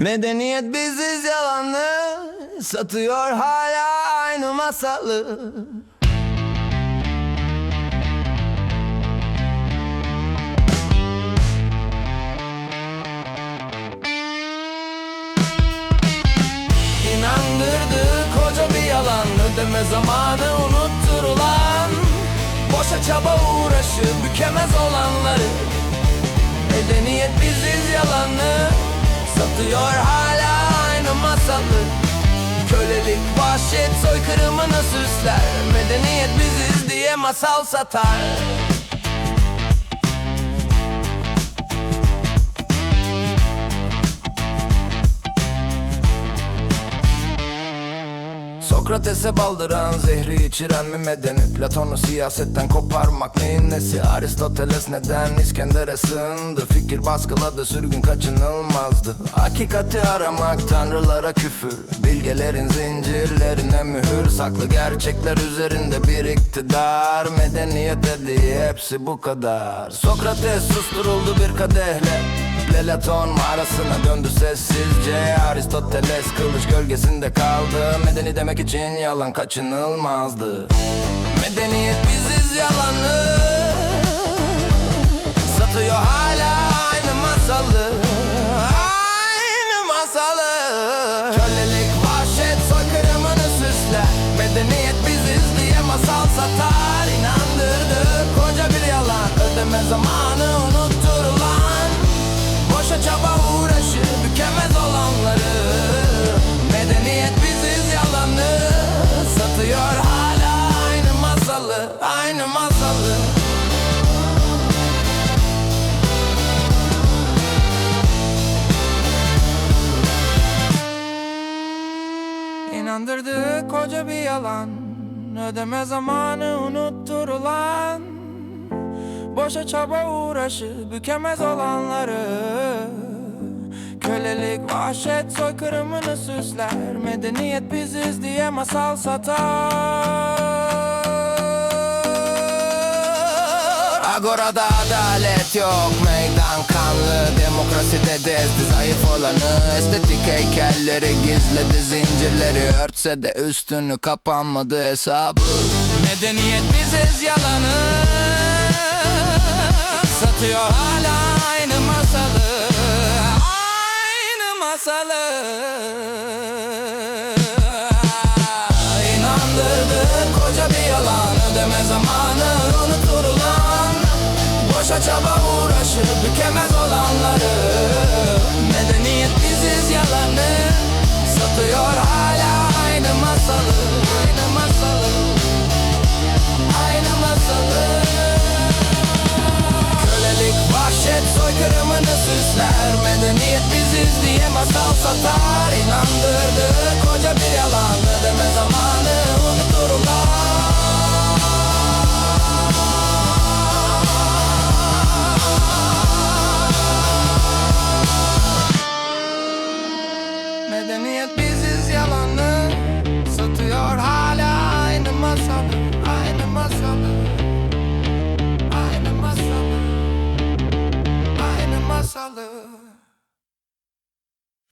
Medeniyet biziz yalanı Satıyor hala aynı masalı İnandırdı koca bir yalan Ödeme zamanı unutturulan Boşa çaba uğraşı bükemez olanları. Medeniyet biziz yalanı Satıyor hala aynı masalı. Kölelik, vahşet, soykırımını süsler. Medeniyet biziz diye masal satar Sokrates'e baldıran zehri içiren mi medeni Platon'u siyasetten koparmak neyin nesi? Aristoteles neden İskender'e sığındı? Fikir baskıladı sürgün kaçınılmazdı. Hakikati aramak tanrılara küfür. Bilgelerin zincirlerine mühür. Saklı gerçekler üzerinde bir iktidar. Medeniyet dediği hepsi bu kadar. Sokrates susturuldu bir kadehle Platon mağarasına döndü sessizce. Aristoteles kılıç gölgesinde kaldı. Medeni demek için yalan kaçınılmazdı. Medeniyet biziz yalanı masalı İnandırdı koca bir yalan Ödeme zamanı unutturulan Boşa çaba uğraşı bükemez olanları. Kölelik, vahşet, soykırımını süsler. Medeniyet biziz diye masal satar Agorada adalet yok. Meydan kanlı Demokraside dezdi zayıf olanı Estetik heykelleri gizledi Zincirleri örtse de üstünü kapanmadı hesabı. Medeniyet biziz yalanı. Satıyor hala aynı masalı. Aynı masalı çaba uğraşı bükemez olanları. Medeniyet biziz yalanı Satıyor hala aynı masalı Aynı masalı Aynı masalı. Kölelik, vahşet, soykırımını süsler. Medeniyet biziz diye masal satar İnandı Nihayet biziz yalanı Satıyor hala aynı masada